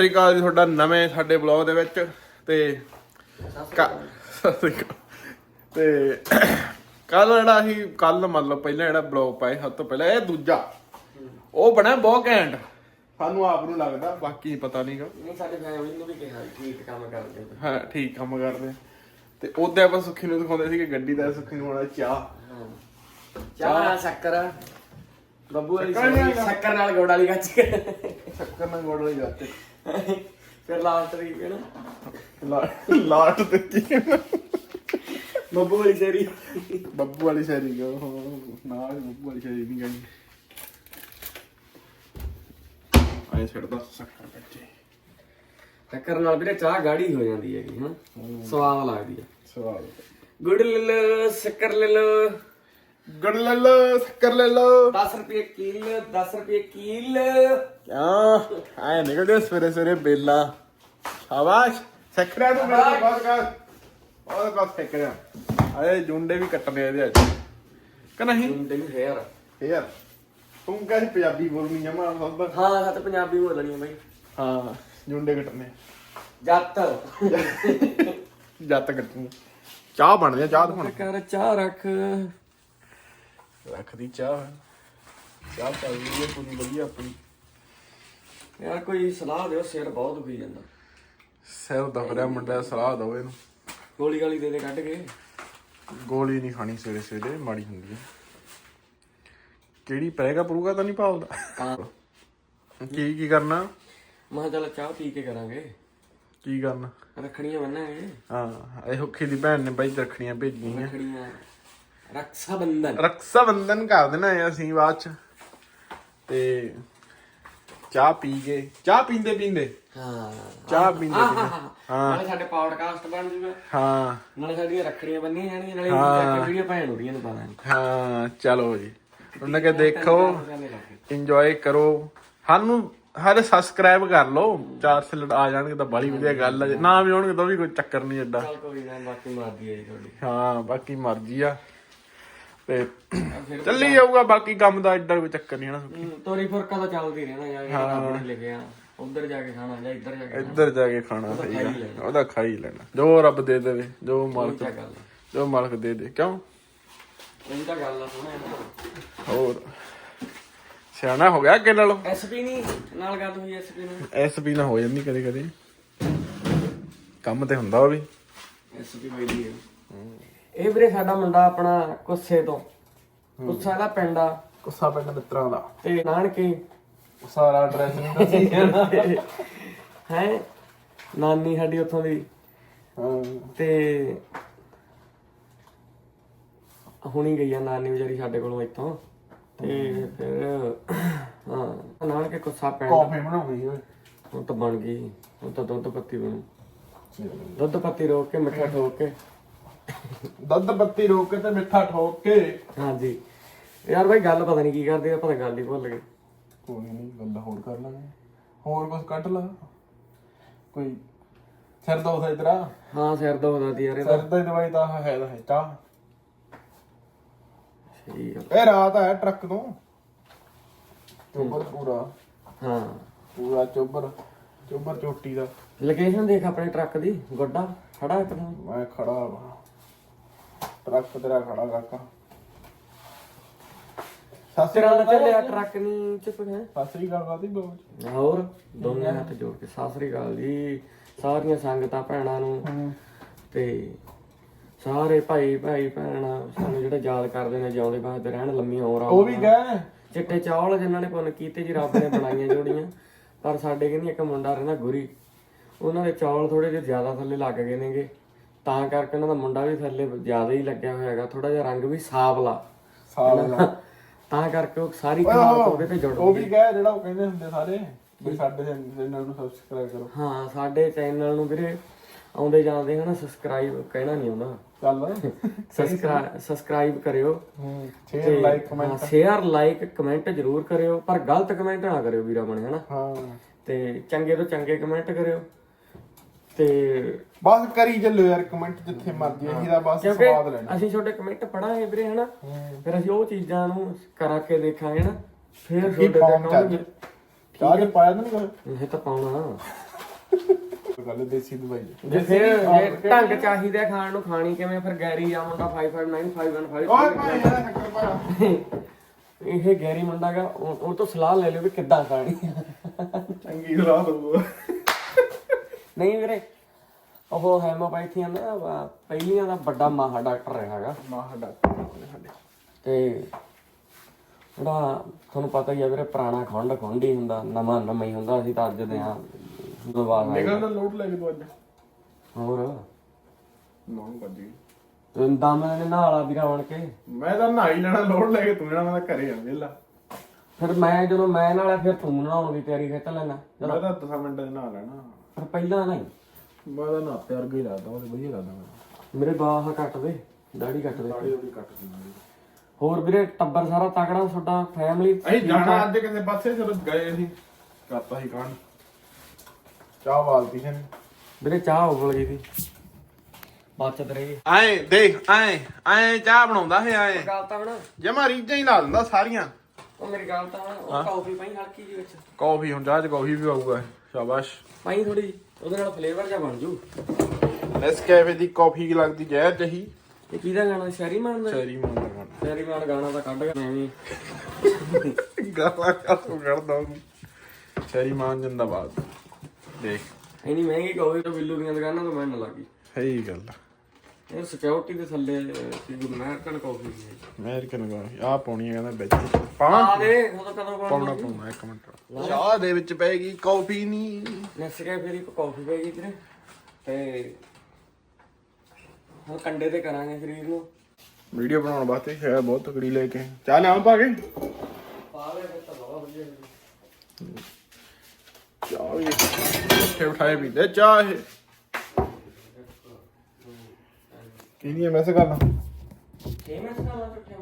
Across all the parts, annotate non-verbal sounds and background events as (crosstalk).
ਸਤਿ ਸ਼੍ਰੀ ਅਕਾਲ ਜੀ ਤੁਹਾਡਾ ਨਵੇਂ ਸਾਡੇ ਬਲੌਗ ਦੇ ਵਿੱਚ ਤੇ। ਤੇ ਕੱਲ ਜਿਹੜਾ ਅਸੀਂ ਕੱਲ ਮਤਲਬ ਪਹਿਲਾਂ ਜਿਹੜਾ ਬਲੌਗ ਪਾਏ ਸਭ ਤੋਂ ਪਹਿਲਾਂ ਇਹ ਦੂਜਾ। ਉਹ ਬਣਿਆ ਬਹੁਤ ਘੈਂਟ। ਸਾਨੂੰ ਆਪ ਨੂੰ ਲੱਗਦਾ ਬਾਕੀ ਪਤਾ ਨਹੀਂਗਾ ਨਹੀਂ ਸਾਡੇ ਫੈਮਿਲੀ ਨੂੰ ਵੀ ਕਿਹਾ ਠੀਕ ਕੰਮ ਕਰਦੇ ਹੋ। ਠੀਕ ਕੰਮ ਕਰਦੇ। ਤੇ ਉਹਦੇ ਆਪਾਂ ਸੁੱਖੀ ਨੂੰ ਦਿਖਾਉਂਦੇ ਸੀ ਕਿ ਗੱਡੀ ਦਾ ਸੁੱਖੀ ਨੂੰ ਹੋਣਾ ਚਾਹ। ਚਾਹ ਨਾਲ ਸ਼ੱਕਰ। ਬੱਬੂ ਵਾਲੀ ਸ਼ੱਕਰ ਨਾਲ ਗੋੜ ਵਾਲੀ ਗੱਚ। ਸ਼ੱਕਰ ਨਾਲ ਗੋੜ ਜਾਂਦੇ ਫਿਰ ਲਾਸਟ ਦੀ ਹੈ ਨਾ। ਲਾਟ ਦਿੱਤੀ ਬੱਬੂ ਵਾਲੀ ਸੇਰੀ ਬੱਬੂ ਵਾਲੀ ਸ਼ਾਇਰੀ ਗੋ ਨਾਲ ਬੱਬੂ ਵਾਲੀ ਸ਼ਾਇਰੀ ਨਹੀਂ ਗਈ। ਆਏ ਛੱਡਦਾ ਸ਼ੱਕਰ ਬੱਚੇ ਸ਼ੱਕਰ ਨਾਲ ਵੀਰੇ ਚਾਹ ਗਾੜੀ ਹੋ ਜਾਂਦੀ ਹੈਗੀ ਹਾਂ। ਸਵਾਦ ਲੱਗਦੀ ਹੈ ਸਵਾਲ ਗੁੜ ਲੈ ਲਓ ਸ਼ੱਕਰ ਲੈ ਲਓ। ਗੜ ਲੈ ਲੋ ਸ਼ੱਕਰ ਲੈ ਲੋ 10 ਰੁਪਏ ਕਿਲ 10 ਰੁਪਏ ਕਿਲ। ਕਿਉਂ ਆਏ ਨਿਕਲਦੇ ਸਵੇਰੇ ਸਵੇਰੇ ਬੇਲਾ। ਸ਼ਾਬਾਸ਼। ਤੂੰ ਮੇਰੇ ਤੋਂ? ਬਾਤ ਕਰ। ਉਹ ਕਾ ਸੱਕਰਿਆ ਆਏ ਜੁੰਡੇ ਵੀ ਕੱਟਨੇ ਇਹਦੇ ਅੱਜ। ਕਿ ਨਹੀਂ? ਹੁੰਦੇ ਵੀ ਫੇਰ। ਯਾਰ ਤੂੰ ਕਹਿੰਦੀ ਪੰਜਾਬੀ ਬੋਲਣੀ ਜਮਾ ਸਭ। ਹਾਂ ਸੱਤ ਪੰਜਾਬੀ ਬੋਲਣੀ ਹੈ ਬਾਈ। ਹਾਂ ਜੁੰਡੇ ਕੱਟਨੇ ਜੱਤ ਜੱਤ ਕੱਟਣੀ। ਚਾਹ ਬਣਦੀ ਆ ਚਾਹ ਦਿਖਾਉਣ ਕਰ ਚਾਹ ਰੱਖ। ਰੱਖਦੀ ਚਾਹ। ਚਾਹ ਚੱਲ ਰਹੀ ਹੈ ਪੂਰੀ ਵਧੀਆ ਆਪਣੀ ਯਾਰ ਕੋਈ ਸਲਾਹ ਦਿਓ ਸਿਰ ਬਹੁਤ ਦੁਖੀ ਜਾਂਦਾ। ਸਿਰ ਦੁਖ ਰਿਹਾ ਮੁੰਡਾ ਸਲਾਹ ਦੋ ਇਹਨੂੰ। ਗੋਲੀ ਗਾਲੀ ਦੇ ਦੇ ਕੱਢ ਕੇ। ਗੋਲੀ ਨਹੀਂ ਖਾਣੀ ਸਵੇਰੇ ਸਵੇਰੇ ਮਾੜੀ ਹੁੰਦੀ ਹੈ। ਕਿਹੜੀ ਪੈਗਾ ਪਰੂਗਾ ਤਾਂ ਨਹੀਂ ਪਾਉਦਾ ਹਾਂ। ਕੀ ਕੀ ਕਰਨਾ? ਮੈਂ ਕਿਹਾ ਚੱਲ ਚਾਹ ਪੀ ਕੇ ਕਰਾਂਗੇ। ਕੀ ਕਰਨਾ? ਰੱਖੜੀਆਂ ਬੰਨਾਂਗੇ। ਹਾਂ ਇਹ ਹੁੱਖੀ ਦੀ ਭੈਣ ਨੇ ਬਾਈ ਰੱਖੜੀਆਂ ਭੇਜੀਆਂ। ਰੱਖੜੀਆਂ। ਰੱਖਾ ਬੰਧਨ ਰਕਸ਼ਾ ਬੰਧਨ ਕਰ ਦੇਣਾ ਅਸੀਂ ਬਾਅਦ ਚ। ਤੇ ਚਾਹ ਪੀ ਕੇ ਚਾਹ ਪੀਂਦੇ ਪੀਂਦੇ। ਹਾਂ। ਚਾਹ ਪੀਂਦੇ ਪੀਂਦੇ। ਹਾਂ। ਨਾਲੇ ਸਾਡੇ ਪੌਡਕਾਸਟ ਬਣ ਜੂਗਾ। ਹਾਂ। ਨਾਲੇ ਸਾਡੀਆਂ ਰੱਖੜੀਆਂ ਬੰਨੀਆਂ ਜਾਣਗੀਆਂ ਨਾਲੇ ਹਾਂ। ਚੱਕ ਵੀਡੀਓ ਭੈਣ ਹੋਰੀਆਂ ਨੂੰ ਪਾਵਾਂਗੇ ਹਾਂ ਚਲੋ ਜੀ। ਉਹਨਾਂ ਕੇ ਦੇਖੋ ਇੰਜੋਏ ਕਰੋ। ਸਾਨੂੰ ਹਰ ਸਬਸਕ੍ਰਾਈਬ ਕਰ ਲਓ। ਚਾਰ ਸਿਲਟ ਆ ਜਾਣਗੇ ਤਾਂ ਬੜੀ ਵਧੀਆ ਗੱਲ ਹੈ ਜੇ ਨਾ ਵੀ ਆਉਣਗੇ ਤਾਂ ਵੀ ਕੋਈ ਚੱਕਰ ਨਹੀਂ ਐਡਾ ਚੱਲ ਕੋਈ ਨਾ ਬਾਕੀ ਮਾਰਦੀ ਹੈ ਜੀ ਤੁਹਾਡੀ। ਹਾਂ ਬਾਕੀ ਮਰਜ਼ੀ ਆ। ਤੇ ਚੱਲੀ ਜਾਊਗਾ ਬਾਕੀ ਕੰਮ ਦਾ ਐਡਾ ਕੋਈ ਚੱਕਰ ਨਹੀਂ ਹੈ ਨਾ ਹਮ, ਤੋਰੀ ਫੁਰਕਾ ਤਾਂ ਚੱਲਦੀ ਰਹਿਣਾ ਯਾਰ ਨੇ ਲਿਖਿਆ। ਉਧਰ ਜਾ ਕੇ ਖਾਣਾ ਜਾਂ ਇੱਧਰ ਜਾ ਕੇ ਇੱਧਰ ਜਾ ਕੇ ਖਾਣਾ ਸਹੀ ਆ। ਉਹਦਾ ਖਾ ਹੀ ਲੈਣਾ। ਜੋ ਰੱਬ ਦੇ ਦੇਵੇ ਜੋ ਮਾਲਕ। ਜੋ ਮਾਲਕ ਦੇ ਦੇ। ਕਿਉਂ? ਉਹੀ ਤਾਂ ਗੱਲ ਆ ਸੋਹਣਾ ਹੋਰ। ਸਿਆਣਾ ਹੋ ਗਿਆ ਅੱਗੇ ਨਾਲੋਂ। ਐਸਪੀ ਨਹੀਂ ਨਾਲ ਗੱਲ ਹੋਈ ਐਸਪੀ ਨਾਲ। ਐਸਪੀ ਨਾ ਹੋ ਜਾਂਦੀ ਕਦੇ ਕਦੇ ਕੰਮ ਤੇ ਹੁੰਦਾ ਉਹ ਵੀ। ਐਸਪੀ ਹੋਈ ਦੀ ਹੈ। ਇਹ ਵੀਰੇ ਸਾਡਾ ਮੁੰਡਾ ਆਪਣਾ ਕੁੱਸੇ ਤੋਂ। ਕੁੱਸਾ ਦਾ ਪਿੰਡ ਆ। ਕੁੱਸਾ ਪਿੰਡ ਮਿੱਤਰਾਂ ਦਾ। ਤੇ ਨਾਨਕੇ। ਸਾਰਾ ਐਡਰੈਸ ਨਹੀਂ ਦੱਸੀ ਹੈ। ਨਾਨੀ ਸਾਡੀ ਉੱਥੋਂ ਦੀ। ਤੇ ਹੁਣੀ ਗਈ ਆ ਨਾਨੀ ਵਿਚਾਰੀ ਸਾਡੇ ਕੋਲੋਂ ਇੱਥੋਂ। ਤੇ ਫਿਰ ਹਾਂ ਨਾਨਕੇ ਕੁੱਸਾ ਪਿੰਡ। ਕਾਫੀ ਬਣਾਉਣੀ ਓਏ। ਹੁਣ ਤਾਂ ਬਣ ਗਈ। ਹੁਣ ਤਾਂ ਦੁੱਧ ਪੱਤੀ ਬਣੂ। ਦੁੱਧ ਪੱਤੀ ਰੋਕ ਕੇ ਮਿੱਠਾ ਠੋਕ ਕੇ। ਦੁੱਧ ਬੱਤੀ ਰੋਕ ਕੇ ਤੇ ਮਿੱਠਾ ਠੋਕ ਕੇ। ਹਾਂਜੀ। ਯਾਰ ਬਾਈ ਗੱਲ ਪਤਾ ਨਹੀਂ ਕੀ ਕਰਦੇ ਆਪਾਂ ਤਾਂ ਗੱਲ ਹੀ ਭੁੱਲ ਗਏ। ਕੋਈ ਨਹੀਂ ਗੱਲ ਹੋਰ ਕਰ ਲਾਂਗੇ। ਹੋਰ ਕੁਝ ਕੱਢ ਲਾ। ਕੋਈ ਸਿਰ ਦੁਖਦਾ ਇਤਰਾ ਹਾਂ ਸਿਰ ਦੁਖਦਾ ਤੀ ਯਾਰ ਇਹਦਾ ਸਿਰ ਦੀ ਦਵਾਈ ਤਾਂ ਹੈ ਤਾਂ ਹੈ ਚਾਹ। ਸਹੀ ਇਹ ਰਾਤ ਹੈ ਟਰੱਕ ਤੋਂ। ਚੋਬਰ ਪੂਰਾ। ਹਾਂ। ਪੂਰਾ ਚੋਬਰ ਚੋਬਰ ਚੋਟੀ ਦਾ। ਲੋਕੇਸ਼ਨ ਦੇਖ ਆਪਣੇ ਟਰੱਕ ਦੀ ਗੋਡਾ ਖੜਾ ਇੱਕ ਮੈਂ ਖੜਾ ਵਾ। ਟਰੱਕ ਤੇਰਾ ਖੜਾ ਕਾਕਾ। ਸਤਿ ਸ੍ਰੀ ਤੇਰਾ ਅਕਾਲ ਤਾਂ ਚੱਲਿਆ ਟਰੱਕ ਨਹੀਂ ਚੁੱਪ ਹੈ ਸਤਿ ਸ੍ਰੀ ਅਕਾਲ ਬਾਦੀ ਬਾਬੂ ਹੋਰ ਦੋਨੇ ਹੱਥ ਜੋੜ ਕੇ। ਸਤਿ ਸ੍ਰੀ ਅਕਾਲ ਜੀ। ਸਾਰੀਆਂ ਸੰਗਤਾਂ ਭੈਣਾਂ ਨੂੰ। ਤੇ ਸਾਰੇ ਭਾਈ ਭਾਈ ਭੈਣਾਂ ਸਾਨੂੰ ਜਿਹੜੇ ਯਾਦ ਕਰਦੇ ਨੇ ਜਿਉਂਦੇ ਬਾਅਦ ਰਹਿਣ ਲੰਮੀਆਂ ਉਮਰਾਂ ਉਹ ਵੀ ਗਏ? ਚਿੱਟੇ ਚੌਲ ਜਿਨ੍ਹਾਂ ਨੇ ਪੁੰਨ ਕੀਤੇ ਜੀ ਰੱਬ ਨੇ ਬਣਾਈਆਂ ਜੋੜੀਆਂ। ਪਰ ਸਾਡੇ ਕਹਿੰਦੀ ਇੱਕ ਮੁੰਡਾ ਰਹਿੰਦਾ ਗੁਰੀ। ਉਹਨਾਂ ਦੇ ਚੌਲ ਥੋੜੇ ਜਿਹਾ ਜ਼ਿਆਦਾ ਥੱਲੇ ਲੱਗ ਗਏ ਨੇਗੇ। ਤਾਂ ਕਰਕੇ ਉਹਨਾਂ ਦਾ ਮੁੰਡਾ ਵੀ ਥੱਲੇ ਜ਼ਿਆਦਾ ਹੀ ਲੱਗਿਆ ਹੋਇਆ ਹੈਗਾ ਥੋੜਾ ਜਿਹਾ ਰੰਗ ਵੀ ਸਾਵਲਾ। ਦਾ ਤਾਂ ਕਰਕੇ ਉਹ ਸਾਰੀ ਕਮਾਲ ਉਹਦੇ ਤੇ ਜੁੜ ਉਹ ਵੀ ਗਏ ਜਿਹੜਾ ਉਹ ਕਹਿੰਦੇ ਹੁੰਦੇ ਸਾਰੇ ਵੀ ਸਾਡੇ ਚੈਨਲ ਨੂੰ ਸਬਸਕ੍ਰਾਈਬ ਕਰੋ। ਹਾਂ ਸਾਡੇ ਚੈਨਲ ਨੂੰ ਵੀਰੇ ਆਉਂਦੇ ਜਾਂਦੇ ਹਨਾ ਸਬਸਕ੍ਰਾਈਬ ਕਹਿਣਾ ਨਹੀਂ ਆਉਂਦਾ। ਚੱਲ। (laughs) ਸਬਸਕ੍ਰਾਈਬ ਸਬਸਕ੍ਰਾਈਬ ਕਰਿਓ। ਹੂੰ ਸ਼ੇਅਰ ਲਾਈਕ ਕਮੈਂਟ ਹਾਂ ਸ਼ੇਅਰ ਲਾਈਕ ਕਮੈਂਟ ਜ਼ਰੂਰ ਕਰਿਓ ਪਰ ਗਲਤ ਕਮੈਂਟ ਨਾ ਕਰਿਓ ਵੀਰਾ ਬਣੇ ਹਨਾ? ਹਾਂ। ਤੇ ਚੰਗੇ ਤੋਂ ਚੰਗੇ ਕਮੈਂਟ ਕਰਿਓ। ਤੇ ਬਸ ਕਰੀ ਚੱਲੋ ਯਾਰ ਕਮੈਂਟ ਜਿੱਥੇ ਮਰਜ਼ੀ ਅਸੀਂ ਦਾ ਬਸ ਸਵਾਦ ਲੈਣਾ। ਅਸੀਂ ਛੋਟੇ ਕਮੈਂਟ ਪੜਾਂਗੇ ਵੀਰੇ ਹਨਾ। ਫਿਰ ਅਸੀਂ ਉਹ ਚੀਜ਼ਾਂ ਨੂੰ ਕਰਾ ਕੇ ਦੇਖਾਂਗੇ ਨਾ। ਫਿਰ ਛੋਟੇ ਤੇ ਕਹਾਂਗੇ ਚਾਹ ਪਾਇਆ ਤਾਂ ਨਹੀਂ ਕੋਈ? ਇਹ ਤਾਂ ਪਾਉਣਾ। ਗੱਲ ਦੇਸੀ ਦਵਾਈ ਜੇ ਫਿਰ ਜੇ ਢੰਗ ਚਾਹੀਦਾ ਖਾਣ ਨੂੰ ਖਾਣੀ ਕਿਵੇਂ? ਫਿਰ ਗੈਰੀ ਮੁੰਡਾ 559515 ਓਏ ਭਾਈ ਸ਼ੱਕਰ ਇਹ ਗੈਰੀ ਮੁੰਡਾ ਉਹ ਤੋਂ ਸਲਾਹ ਲੈ ਲਿਓ ਵੀ ਕਿੱਦਾਂ ਖਾਣੀ ਆ। ਚੰਗੀ ਸਲਾਹ ਦਊਗਾ। ਨਹੀਂ ਵੀਰੇ ਉਹ ਹੈਮੋਪੈਥੀਆਂ ਦਾ ਵਾ- ਪਹਿਲੀਆਂ ਦਾ ਵੱਡਾ ਮਾਹਾ ਡਾਕਟਰ ਹੈਗਾ। ਮਾਹ ਡਾਕਟਰ ਨੇ ਸਾਡੇ। ਤੇ ਜਿਹੜਾ ਤੁਹਾਨੂੰ ਪਤਾ ਹੀ ਆ ਵੀਰੇ ਪੁਰਾਣਾ ਖੰਡ ਖੰਡ ਹੀ ਹੁੰਦਾ ਨਵਾਂ ਨਵਾਂ ਹੀ ਹੁੰਦਾ ਅਸੀਂ ਤਾਂ ਅੱਜ ਦੇ ਆ ਦਵਾ ਨਿਕਲ ਦਾ ਲੋਟ ਲੈ ਕੇ ਤੂੰ ਅੱਜ। ਹੋਰ? ਨੌਂ ਵੱਜੀ ਤੇ ਦਮ ਨੇ ਨਾਲਾ ਵੀਰਾ ਬਣ ਕੇ। ਮੈਂ ਤਾਂ ਨਹਾਈ ਲੈਣਾ ਲੋਟ ਲੈ ਕੇ ਤੂੰ ਜਾਣਾ ਮੈਂ ਤਾਂ ਘਰੇ ਆ ਵੇਲਾ ਫਿਰ ਮੈਂ ਜਦੋਂ ਮੈਂ ਨਾਲਾ ਫਿਰ ਤੂੰ ਨਹਾਉਣ ਦੀ ਤਿਆਰੀ ਖਿੱਚ ਲੈਣਾ। ਮੈਂ ਤਾਂ 10 ਮਿੰਟ ਦੇ ਨਹਾ ਲੈਣਾ। ਪਰ ਪਹਿਲਾਂ ਨਹੀਂ। ਮੈਂ ਤਾਂ ਨਹਾਤੇ ਵਰਗਾ ਹੀ ਲੱਗਦਾ ਉਹ ਵਧੀਆ ਲੱਗਦਾ ਮੈਨੂੰ। ਮੇਰੇ ਬਾਹ ਕੱਟ ਦੇ ਦਾੜੀ ਕੱਟ ਦੇ। ਦਾੜੀ ਉਹਦੀ ਕੱਟ ਦਿੰਦਾ ਹੋਰ ਵੀਰੇ ਟੱਬਰ ਸਾਰਾ ਤਕੜਾ ਤੁਹਾਡਾ ਫੈਮਿਲੀ ਅਸੀਂ ਜਾਣਾ ਅੱਜ ਕਿਸੇ ਪਾਸੇ ਚਲੋ ਗਏ ਅਸੀਂ ਕਰਤਾ ਸੀ ਕਾਣ ਚਾਹ ਵਾਲਤੀ ਹੈ ਵੀਰੇ ਚਾਹ ਉਬਲ ਗਈ ਸੀ। ਬਚਤ ਰਹੀ। ਐ ਦੇਖ ਐ ਐ ਚਾਹ ਬਣਾਉਂਦਾ ਹੈ ਐ ਗੱਲ ਤਾਂ ਹੁਣ ਜਮਾ ਰੀਜਾਂ ਹੀ ਲਾ ਦਿੰਦਾ ਸਾਰੀਆਂ। ਉਹ ਮੇਰੀ ਗੱਲ ਤਾਂ ਹੁਣ ਉਹ ਕਾਫੀ ਪਾਈ ਹਲਕੀ ਜੀ ਵਿੱਚ। ਕਾਫੀ ਹੁਣ ਚਾਹ ਚ ਕਾਫੀ ਵੀ ਆਊਗਾ ਸ਼ਾਬਾਸ਼। ਪਾਈ ਥੋੜੀ ਉਹਦੇ ਨਾਲ ਫਲੇਵਰ ਜਿਹਾ ਬਣ ਜੂ। ਇਸ ਕੈਫੇ ਦੀ ਕਾਫੀ ਕੀ ਲੱਗਦੀ ਜ਼ਹਿਰ ਜਹੀ। ਇਹ ਕਿਹਦਾ ਗਾਣਾ? ਸ਼ੈਰੀ ਮਾਨ ਦਾ? ਚੈਰੀ ਮੰਨ ਲਗਾ ਸ਼ੈਰੀ ਮਾਨ ਗਾਣਾ ਤਾਂ ਕੱਢ ਗਿਆ ਮੈਂ ਵੀ ਗਾਲਾਂ ਕਾਤੋਂ ਕਰਦਾ ਉਹਨੂੰ ਚੈਰੀ ਮਾਨ ਜਿੰਦਾਬਾਦ। ਦੇਖ। ਇੰਨੀ ਮਹਿੰਗੀ ਕਾਫੀ ਤਾਂ ਬਿੱਲੂ ਦੀਆਂ ਦੁਕਾਨਾਂ ਤੋਂ ਮੈਨੂੰ ਲੱਗੀ। ਸਹੀ ਗੱਲ ਆ। ਇਹ ਸਿਕਿਉਰਿਟੀ ਦੇ ਥੱਲੇ ਸੀ ਅਮਰੀਕਨ ਕਾਫੀ ਹੈ। ਅਮਰੀਕਨ ਕਾਫੀ ਆ ਪਾਉਣੀ ਹੈ ਕਹਿੰਦਾ ਵਿੱਚ। ਆ ਦੇ ਉਦੋਂ ਕਦੋਂ ਪਾਉਣਾ ਪਾਉਣਾ ਪਾਉਣਾ ਇੱਕ ਮਿੰਟ। ਚਾਹ ਦੇ ਵਿੱਚ ਪੈਗੀ ਕਾਫੀ ਨਹੀਂ ਨੈਕਸਟ ਕੇ ਫਿਰ ਇੱਕ ਕਾਫੀ ਪੈ ਗਈ ਵੀਰੇ। ਤੇ ਹੁਣ ਕੰਡੇ ਤੇ ਕਰਾਂਗੇ ਸਰੀਰ ਨੂੰ। ਵੀਡੀਓ ਬਣਾਉਣ ਵਾਸਤੇ ਹੈ ਬਹੁਤ ਤਕੜੀ ਲੈ ਕੇ। ਚਾਹ ਲਿਆਵਾਂ ਪਾ ਕੇ ਪਾ ਲੈ ਫਿਰ ਤਾਂ ਬਹੁਤ ਵਧੀਆ ਚਾਹ ਵੀ। ਇੱਥੇ ਉਠਾਏ ਪੀਂਦੇ ਚਾਹ ਇਹ। ਕਿਹਦੀ ਐ ਮੈਸੇਜ ਕਰਨਾ? ਫੇਮਸ ਕਰਾਂ ਚੁੱਕਿਆ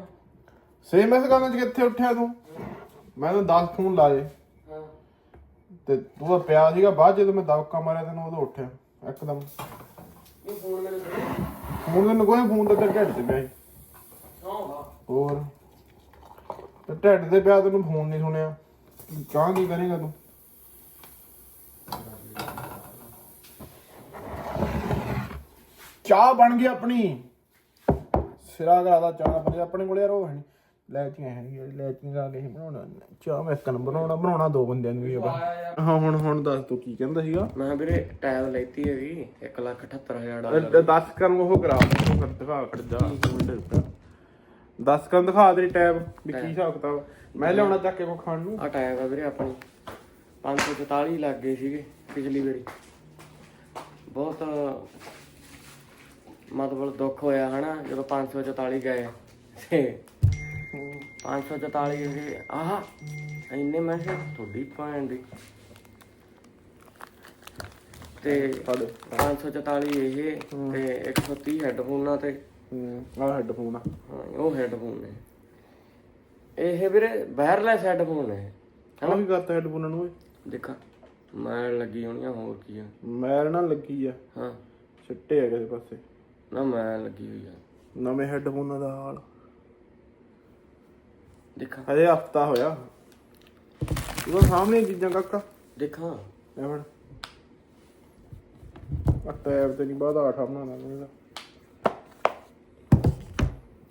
ਸੇਮ ਮੈਸੇਜ ਕਰਨਾ ਚ ਕਿੱਥੇ ਉੱਠਿਆ ਤੂੰ? ਮੈਂ ਤਾਂ 10 ਫੋਨ ਲਾਏ। ਹਾਂ। ਤੇ ਤੂੰ ਤਾਂ ਪਿਆ ਸੀਗਾ ਬਾਅਦ ਜਦੋਂ ਮੈਂ ਦਬਕਾ ਮਾਰਿਆ ਤੈਨੂੰ ਉਦੋਂ ਉੱਠਿਆ ਇੱਕਦਮ। ਇਹ ਫੋਨ ਮੈਨੂੰ ਦੇ ਫੋਨ ਤੈਨੂੰ ਕੋਈ ਫੋਨ ਤੇ ਢਿੱਡ ਤੇ ਪਿਆ ਸੀ। ਹੋਰ। ਤੇ ਢਿੱਡ ਤੇ ਪਿਆ ਤੈਨੂੰ ਫੋਨ ਨਹੀਂ ਸੁਣਿਆ। ਕੀ ਕਾਹ ਕੀ ਕਰੇਗਾ ਤੂੰ? ਚਾਹ ਬਣ ਗਈ ਆਪਣੀ। ਸਿਰਾ ਕਰਾਦਾ ਚਾਹ ਦਾ ਪਰ ਆਪਣੇ ਕੋਲ ਯਾਰ ਉਹ ਹੈ ਨਹੀਂ ਲੈਚੀਆਂ ਹੈ ਨਹੀਂ ਲੈਚੀਆਂ ਲਾ ਕੇ ਹੀ ਬਣਾਉਣਾ। ਚਾਹ ਮੈਂ ਨੰਬਰ ਬਣਾਉਣਾ ਬਣਾਉਣਾ ਦੋ ਬੰਦਿਆਂ ਨੂੰ ਵੀ ਆ ਹਾਂ ਹੁਣ ਹੁਣ ਦੱਸ ਤੂੰ ਕੀ ਕਹਿੰਦਾ ਸੀਗਾ? ਮੈਂ ਵੀਰੇ ਟੈਬ ਲੈਤੀ ਹੈਗੀ 178000 ਡਾਲਰ। 10 ਕਰਨ ਉਹ ਕਰਾ ਉਹ ਕਰ ਦਿਖਾ ਮਿੰਟ ਰੁਕ 10 ਕਰਨ ਦਿਖਾ ਤੇਰੀ ਟੈਬ ਵੀ ਕੀ ਹਿਸਾਬ ਕਿਤਾਬ। ਮੈਂ ਲਿਆਉਣਾ ਚੱਕ ਕੇ ਕੋ ਖਾਣ ਨੂੰ। ਆ ਆ ਵੀਰੇ ਆਪਣੀ। 544 ਲੱਗ ਗਏ ਸੀਗੇ ਪਿਛਲੀ ਵਾਰੀ। ਬਹੁਤ ਮਤਲਬ ਦੁੱਖ ਹੋਇਆ ਹਨਾ ਜਦੋਂ 544 ਗਏ। ਤੇ 544 ਇਹ ਆਹ ਇੰਨੇ ਮੈਸੇ ਤੁਹਾਡੀ ਭੈਣ ਦੀ। ਤੇ 544 ਇਹ ਤੇ 130 ਹੈੱਡਫੋਨਾਂ ਤੇ। ਆਹ ਹੈੱਡਫੋਨ ਆ। ਉਹ ਹੈੱਡਫੋਨ ਨੇ। ਇਹ ਵੀਰੇ ਵਾਇਰਲੈਸ ਹੈੱਡਫੋਨ ਨੇ ਹਾਂ ਕੀ ਕਰਤਾ ਹੈੱਡਫੋਨਾਂ ਨੂੰ ਓਏ ਦੇਖਾ ਮੈਂ ਲੱਗੀ ਹੋਣੀ ਆ ਹੋਰ ਕੀ ਆ। ਮੈਲ ਨਾਲ ਲੱਗੀ ਆ। ਹਾਂ। ਛਿੱਟੇ ਆ ਕਿਸੇ ਪਾਸੇ। ਨਾ ਮੈਂ ਲੱਗੀ ਹੋਈ ਆ। ਨਵੇਂ ਹੈੱਡਫੋਨਾਂ ਦਾ ਹਾਲ। ਦੇਖਾ। ਹਜੇ ਹਫਤਾ ਹੋਇਆ। ਤੂੰ ਸਾਹਮਣੇ ਚੀਜ਼ਾਂ ਕਾਕਾ ਦੇਖਾ। ਐਵਣ ਆ ਟੈਬ ਤੇ ਨਹੀਂ ਬਾਅਦ ਆਠਾ ਬਣਾਉਣਾ ਨੂੰ ਇਹਦਾ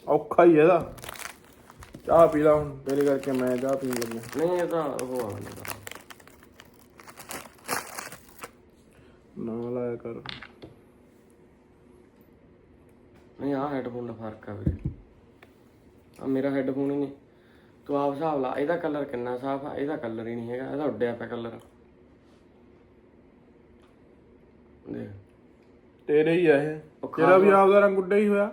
ਔਖਾ ਹੀ ਇਹਦਾ। ਚਾਹ ਪੀ ਲਾ ਹੁਣ ਤੇਰੇ ਕਰਕੇ ਮੈਂ ਚਾਹ ਪੀਣ ਲੱਗਿਆ। ਨਹੀਂ ਇਹ ਤਾਂ ਉਹ ਆ ਨਾ ਲਾਇਆ ਕਰ। ਨਹੀਂ ਆ ਹੈੱਡਫੋਨ ਦਾ ਫ਼ਰਕ ਆ ਵੀਰੇ। ਆ ਮੇਰਾ ਹੈੱਡਫੋਨ ਹੀ ਨਹੀਂ। ਤੂੰ ਆਪ ਹਿਸਾਬ ਲਾ ਇਹਦਾ ਕਲਰ ਕਿੰਨਾ ਸਾਫ਼ ਆ? ਇਹਦਾ ਕਲਰ ਹੀ ਨਹੀਂ ਹੈਗਾ ਇਹਦਾ ਉੱਡਿਆ ਪਿਆ ਕਲਰ ਦੇਖ। ਤੇਰੇ ਹੀ ਆ ਇਹ। ਤੇਰਾ ਵੀ ਆਪਦਾ ਰੰਗ ਉੱਡਾ ਹੀ ਹੋਇਆ।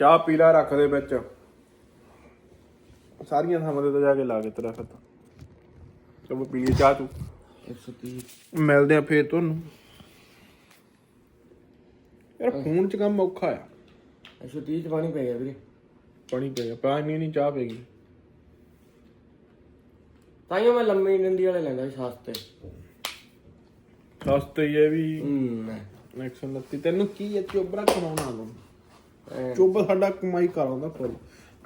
ਚਾਹ ਪੀ ਲਾ ਰੱਖ ਦੇ ਵਿੱਚ। ਸਾਰੀਆਂ ਥਾਵਾਂ ਤੇ ਤਾਂ ਜਾ ਕੇ ਲਾ ਕੇ ਤੇ ਰੱਖ ਤਾ। ਚਲੋ ਪੀ ਲਈ ਚਾਹ ਤੂੰ। 130 ਮਿਲਦੇ ਆ ਫੇਰ ਤੁਹਾਨੂੰ। ਯਾਰ ਫੋਨ 'ਚ ਕੰਮ ਔਖਾ ਆ। 130 ਚ ਪਾਣੀ ਪੈ ਗਿਆ ਵੀਰੇ। ਪਾਣੀ ਪੈ ਗਿਆ ਪਾਣੀ ਨਹੀਂ ਚਾਹ ਪੈ ਗਈ। ਤਾਈਓ ਮੈਂ ਲੰਮੀ ਡੰਡੀ ਵਾਲੇ ਲੈਂਦਾ ਸੀ ਸਸਤੇ। ਸਸਤੇ ਹੀ ਇਹ ਵੀ। ਹੂੰ 129 ਤੈਨੂੰ ਕੀ ਹੈ ਚੋਬਰਾ ਕਮਾਉਣਾ ਐ। ਚੋਬਾ ਸਾਡਾ ਕਮਾਈ ਕਰਾਉਂਦਾ ਫੁੱਲ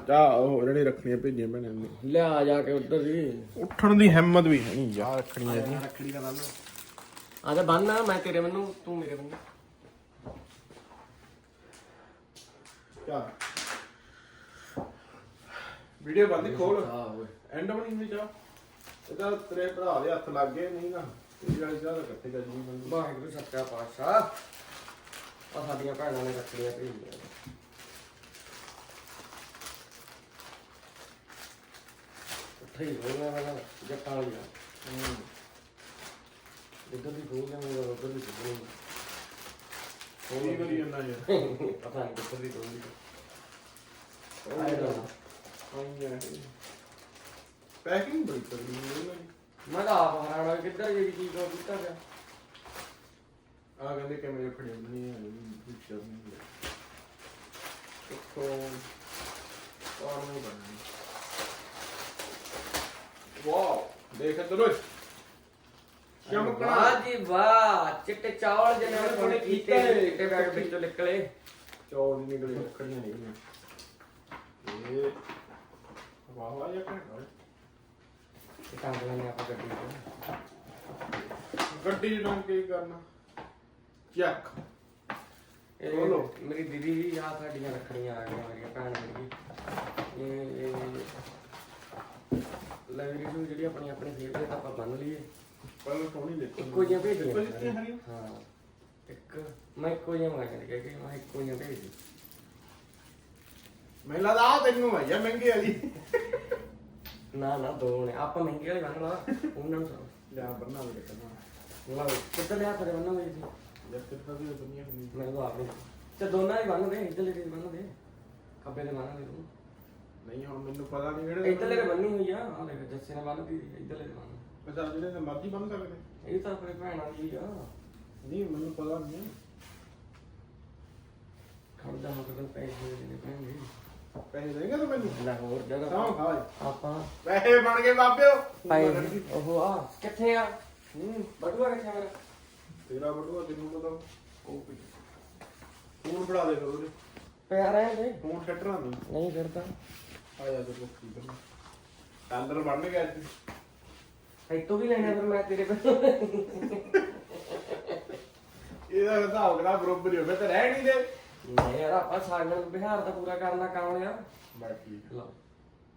ਜਾ ਉਹ ਜਿਹੜੇ ਰੱਖਣੀਆਂ ਭੇਜੀਆਂ ਭੈਣਾਂ ਨੇ। ਲਿਆ ਜਾ ਕੇ ਉੱਧਰ ਜੀ। ਉੱਠਣ ਦੀ ਹਿੰਮਤ ਵੀ ਹੈ ਨਹੀਂ ਜਾ ਰੱਖਣੀਆਂ ਜੀ। ਰੱਖੜੀ ਦਾ ਬੰਨ ਆ ਜਾ ਬੰਨ ਮੈਂ ਤੇਰੇ ਵੱਲੋਂ ਤੂੰ ਮੇਰੇ ਵੱਲੋਂ ਵੀਡੀਓ ਬੰਦ ਖੋਲ। ਐਂਡ ਬਣੀ ਨਹੀਂ ਜਾ। ਇਹਦਾ ਤੇਰੇ ਭਰਾ ਦੇ ਹੱਥ ਲੱਗ ਗਏ ਨਹੀਂ ਨਾ ਤੇਰੀ ਵਾਲੀ ਚਾਹ ਤਾਂ ਇਕੱਠੇ ਕਰ ਜੀ ਬੰਦ ਵਾਹਿਗੁਰੂ ਸੱਚਾ ਪਾਤਸ਼ਾਹ। ਆ ਸਾਡੀਆਂ ਭੈਣਾਂ ਨੇ ਰੱਖੜੀਆਂ ਭੇਜੀਆਂ ਉੱਥੇ ਹੀ ਹੋਣਾ ਵਾਲਾ ਜੱਟਾਂ ਵਾਲੀ ਦਾ ਇੱਧਰ ਦੀ ਖੋਲ ਲੈਂਗੇ ਉੱਧਰ ਦੀ ਖੋਲ ਲੈਂਗੇ ਕੀ ਕਰੀ ਜਾਂਦਾ ਯਾਰ। ਪਤਾ ਨਹੀਂ ਕਿੱਧਰ ਦੀ ਖੋਲ ਪੈਕਿੰਗ ਬੜੀ ਕਰਨੀ ਹੈ ਮੈਂ ਤਾਂ ਆਪ ਹਰਾਣਾ ਕਿੱਧਰ ਜਿਹੜੀ ਚੀਜ਼ ਉਹ ਕੀਤਾ ਪਿਆ। ਆ ਕਹਿੰਦੇ ਕਿ ਮੇਰੇ ਖੜੇ ਨਹੀਂ ਹੈ ਪਿਕਚਰ ਨਹੀਂ ਹੈ ਕੌਣ ਨੂੰ ਬਣਨੀ ਵਾਓ ਦੇਖ ਇੱਧਰ ਚਮਕਣਾ ਵਾਹ ਜੀ ਵਾਹ ਚਿੱਟੇ ਚਾਵਲ ਜਿਹਨੇ ਥੋੜੇ ਥੋੜੇ ਕੀਤੇ ਚਿੱਟੇ ਬੈਗ ਵਿੱਚੋਂ ਨਿਕਲੇ। ਚੌਲ ਨਹੀਂ ਨਿਕਲੇ ਰੱਖੜੀਆਂ ਨਿਕਲੀਆਂ ਇਹ ਵਾਹ ਵਾਹ ਇਹ ਕਿਹੜਾ ਇਹ ਟਾਂਗਲਾਂ ਨੇ ਆਪਾਂ ਗੱਡੀ ਨੂੰ ਕੀ ਕਰਨਾ? ਚੱਕ। ਇਹ ਬੋਲੋ। ਮੇਰੀ ਦੀਦੀ ਵੀ ਆ ਸਾਡੀਆਂ ਰੱਖੜੀਆਂ ਆ ਗਈਆਂ ਮੇਰੀਆਂ ਭੈਣ ਮੇਰੀ ਇਹ ਇਹ ਲੈ ਵੀਡੀਓ ਜਿਹੜੀ ਆਪਣੀ ਆਪਣੀ ਫੇਵਰੇਟ ਆਪਾਂ ਬੰਨ ਲਈਏ। ਪਹਿਲਾਂ ਸੋਹਣੀ ਦੇਖੋ ਇੱਕੋ ਜਿਹੀਆਂ ਭੇਜੀਆਂ ਇੱਕੋ ਜਿਹੀਆਂ ਹਰੀਆਂ ਹਾਂ। ਇੱਕ ਮੈਂ ਇੱਕੋ ਜਿਹੀਆਂ ਮੰਗਾਈਆਂ ਨੇ ਕਿ ਮੈਂ ਇੱਕੋ ਜਿਹੀਆਂ ਭੇਜ ਦੀ ਮੈਨੂੰ ਲੱਗਦਾ ਆ ਤੈਨੂੰ ਆਈ ਆ ਮਹਿੰਗੇ ਵਾਲੀ। ਨਾ ਨਾ ਦੋ ਨੇ ਆਪਾਂ ਮਹਿੰਗੇ ਵਾਲੇ ਬੰਨ ਲਾ ਉਹਨਾਂ ਨੂੰ ਸਭ ਲਿਆ ਬੰਨਾ ਵੀ ਦੇਖਣਾ ਲਓ ਕਿੱਧਰ ਲਿਆ ਫਿਰ ਬੰਨਾਂ ਹੋਈ ਸੀ? ਜਦ ਤੱਕ ਵੀ ਦੁਨੀਆ ਨਹੀਂ ਮੈਨੂੰ ਤਾਂ ਆਪਣੀ ਤੇ ਦੋਨਾਂ ਹੀ ਬੰਨ ਦੇ ਇੱਧਰਲੇ ਦੇ ਬੰਨ ਦੇ। ਖੱਬੇ ਦੇ ਬੰਨ ਦੇ ਤੂੰ। ਨਹੀਂ ਹੁਣ ਮੈਨੂੰ ਪਤਾ ਨਹੀਂ ਕਿਹੜੇ ਇੱਧਰਲੇ ਦੇ ਬੰਨੀ ਹੋਈ ਆ। ਆ ਦੇਖ ਜੱਸੇ ਨੇ ਬੰਨ ਦੀ ਇੱਧਰਲੇ ਦੇ ਬੰਨ ਅੱਛਾ ਜਿਹੜੇ ਨੇ ਮਰਜ਼ੀ ਬੰਨ ਸਕਦੇ ਇਹ ਤਾਂ ਆਪਣੇ ਭੈਣਾਂ ਦੀ ਆ। ਨਹੀਂ ਮੈਨੂੰ ਪਤਾ ਨਹੀਂ ਖੜਦਾ ਮਗਰ ਪੈਸੇ ਦੇ ਨੇ ਭੈਣ ਜੀ ਪੈਸੇ ਦੇਗਾ ਤੂੰ ਮੈਨੂੰ? ਲੈ ਹੋਰ ਜਗ੍ਹਾ। ਤਾਂ ਖਾ ਆਪਾਂ ਪੈਸੇ ਬਣ ਗਏ ਬਾਬਿਓ। ਭਾਈ ਉਹ ਆ। ਕਿੱਥੇ ਆ? ਹੂੰ। ਬਟੂਆ ਕਿੱਥੇ ਆ ਮੇਰਾ ਤੇਰਾ ਬਟੂਆ ਤੈਨੂੰ ਪਤਾ। ਉਹ ਪਈ ਫੋਨ ਫੜਾ ਦੇ ਫਿਰ ਉਹਦੇ। ਪਿਆ ਰਹੇ ਨੇ ਫੋਨ ਛੱਡਣਾ ਨਹੀਂ। ਨਹੀਂ ਕਰਦਾ। ਆ ਜਾ ਤੇ ਕੀ ਕਰਨਾ। ਕਾਲਰ ਬਣ ਗਿਆ ਅੱਜ। ਇੱਥੋਂ ਵੀ ਲੈਣਾ ਫਿਰ ਮੈਂ ਤੇਰੇ ਕੋਲ ਇਹਦਾ ਹਿਸਾਬ ਕਰਾ ਬਰੋਬਰ ਹੀ ਹੋਵੇ ਤੇ ਰਹਿ ਨਹੀਂ ਦੇ। ਨਹੀਂ ਯਾਰ ਆਪਾਂ ਸਾਗਣ ਬਿਹਾਰ ਦਾ ਪੂਰਾ ਕਰਨਾ ਕੰਮ ਯਾਰ ਬਸ ਠੀਕ ਲਓ।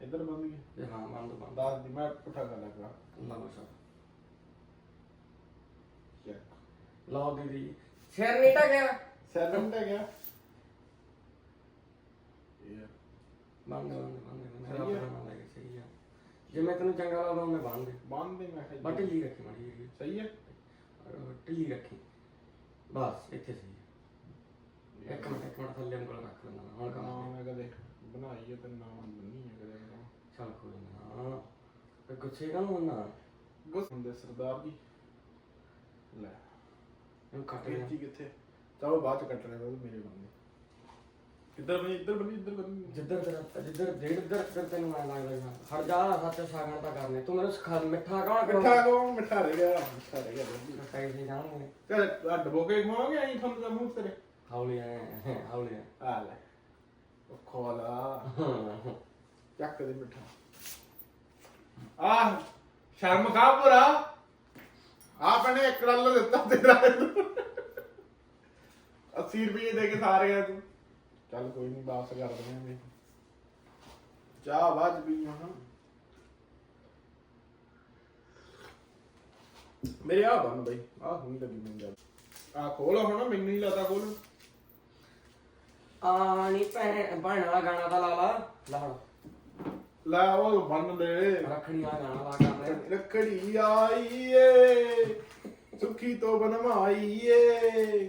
ਇੱਧਰ ਬੰਦ ਗਈ ਤੇ ਹਾਂ ਬੰਦ ਬੰਦ। ਦੱਸ ਦੀ ਮੈਂ ਪੁੱਠਾ ਕਰ ਲੱਗਾ ਲਓ ਸਰ ਚੈੱਕ ਲਓ ਦੀਦੀ ਸ਼ੇਰ ਨੀਟਾ ਗਿਆ ਸੈਲਮ ਤੇ ਗਿਆ ਇਹ ਬੰਦ ਬੰਦ ਬੰਦ ਸਹੀ ਬੰਦ ਆ। ਆਪਣਾ ਲੈ ਕੇ ਸਹੀ ਆ ਜੇ ਮੈਂ ਤੈਨੂੰ ਚੰਗਾ ਲੱਗਦਾ ਮੈਂ ਬੰਦ ਦੇ। ਬੰਦ ਦੇ ਮੈਂ ਕਿਹਾ ਬਸ ਢਿੱਲੀ ਰੱਖੀ ਮਾੜੀ ਜਿਹੀ। ਸਹੀ ਹੈ? ਢਿੱਲੀ ਰੱਖੀ। ਬਸ ਇੱਥੇ ਸਹੀ ਆ। ਇੱਕ ਮਿੰਟ ਇੱਕ ਮਿੰਟ ਥੱਲੇ ਉਂਗਲ ਰੱਖ ਲੈਣਾ ਹੁਣ ਨਾ ਕੰਮ ਮੈਂ ਕਦੇ ਬਣਾਈ ਹੈ ਤੇ ਨਾ ਬੰਨੀ ਹੈ ਕਦੇ ਨਾ ਚੱਲ ਕੋਈ ਨਾ। ਤੇ ਗੁੱਸੇ ਕਾ ਨੂੰ ਨਾ ਗੁੱਸ ਹੁੰਦੇ ਸਰਦਾਰ ਜੀ। ਲੈ। ਇਹਨੂੰ ਕੱਟ ਚੀ ਕਿੱਥੇ? ਚਲੋ ਬਾਅਦ ਚ ਕੱਟਣੇ ਉਹ ਮੇਰੇ ਬੰਦੇ ਇੱਧਰ ਬਣੀ ਇੱਧਰ ਬਣੀ ਇੱਧਰ ਬਣੀ। ਜਿੱਧਰ ਤੇਰਾ ਜਿੱਧਰ ਡੇਢ ਇੱਧਰ ਇੱਧਰ ਤੈਨੂੰ ਐ ਲੱਗਦਾ ਹਾਂ ਹਟ ਜਾ ਸੱਚ ਸਾਗਣ ਤਾਂ ਕਰਨੇ। ਤੂੰ ਮੈਨੂੰ ਸਿਖਾ ਮਿੱਠਾ ਕੌਣ ਮਿੱਠਾ ਕੋ ਮਿੱਠਾ ਰਹਿ ਗਿਆ ਮਿੱਠਾ ਰਹਿ ਗਿਆ ਪੈਸੇ ਜਾਣਗੇ ਤੇ ਅੱਡ ਬੋਕੇ ਖਵਾਵਾਂਗੇ ਐਂ ਤੁਹਾਨੂੰ ਦਾ ਮੂੰਹ ਤੇਰੇ ਹੌਲੀ ਐ ਹੌਲੀ ਐ। ਆ ਲੈ। ਉਹ ਖੋਲਾ ਚੱਕ ਦੇ ਮਿੱਠਾ। ਆ ਸ਼ਰਮ ਖਾ ਪੂਰਾ ਆਪਨੇ ਇੱਕ ਰਲ ਦਿੱਤਾ ਤੇਰਾ 80 ਰੁਪਏ ਦੇ ਕੇ ਸਾਰ ਗਿਆ ਤੂੰ ਚੱਲ ਕੋਈ ਨਹੀਂ ਵਾਪਸ ਕਰ ਦਿੰਦੇ ਚਾਹ ਬਾਅਦ ਵੀ ਹਾਂ ਮੇਰੇ ਆ ਬੰਨ ਬਈ ਆ ਹੁਣੀ ਲੱਗੀ ਮੈਨੂੰ ਜਾ ਆ ਖੋਲ ਹੁਣ ਮੈਨੂੰ ਨਹੀਂ ਲੱਗਦਾ ਖੋਲ। ਆ ਨਹੀਂ ਭੈਣ ਭੈਣ ਵਾਲਾ ਗਾਣਾ ਤਾਂ ਲਾ ਲਾ ਲਾ ਹੁਣ। ਲੈ ਉਹ ਬੰਨ ਲੈ ਰੱਖੜੀ ਵਾਲਾ ਗਾਣਾ ਲਾ ਕਰ ਰੱਖੜੀ ਆਈ ਏ ਸੁਖੀ ਤੋਂ ਬਨਵਾਈ ਏ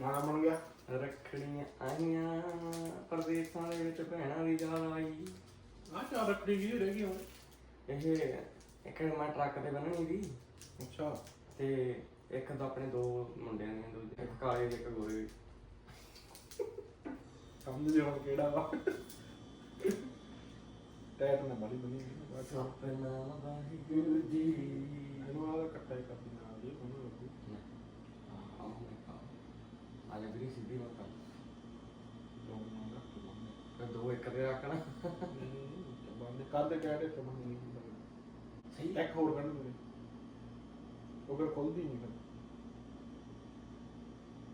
ਗਾਣਾ ਬਣ ਗਿਆ। ਰੱਖੜੀਆਂ ਆਈਆਂ ਪਰਦੇਸਾਂ ਦੇ ਵਿੱਚ ਭੈਣਾਂ ਦੀ ਯਾਦ ਆਈ। ਆ ਚਾ ਰੱਖੜੀ ਕੀ ਰਹਿ ਗਈ ਹੁਣ ਇਹ ਇੱਕ ਮੈਂ ਟਰੱਕ ਤੇ ਬੰਨਣੀ ਦੀ ਅੱਛਾ। ਤੇ ਇੱਕ ਤਾਂ ਆਪਣੇ ਦੋ ਮੁੰਡਿਆਂ ਨੇ ਦੂਜੇ ਇੱਕ ਕਾਲੇ ਤੇ ਇੱਕ ਗੋਰੇ। ਸਮਝ ਹੁਣ ਕਿਹੜਾ ਵਾ। ਟੈਟ ਨਾ ਬੜੀ ਬਣੀ ਆ। ਸਪਨਾ ਵਾਹਿਗੁਰੂ ਜੀ। ਇਹਨੂੰ ਆ ਕੱਟਾ ਹੀ ਕਰਦੀ ਨਾਲ ਜੀ ਉਹਨੂੰ ਲੱਗੂ ਆਲੇ ਵੀ ਸਿੱਧੀ ਮਤ ਦੋ ਨਾਲ ਰੱਖ ਲਵਾਂਗੇ। ਦੋ ਇੱਕ ਤੇ ਰੱਖਣਾ ਬੰਦ ਕਰ ਦੇ ਕਹਿ ਦੇ ਤੇ ਬੰਦ ਨਹੀਂ ਹੁੰਦਾ ਸਹੀ ਇੱਕ ਹੋਰ ਕੱਢ ਦੇ ਉਹ ਫਿਰ ਖੁੱਲਦੀ ਨਹੀਂ ਫਿਰ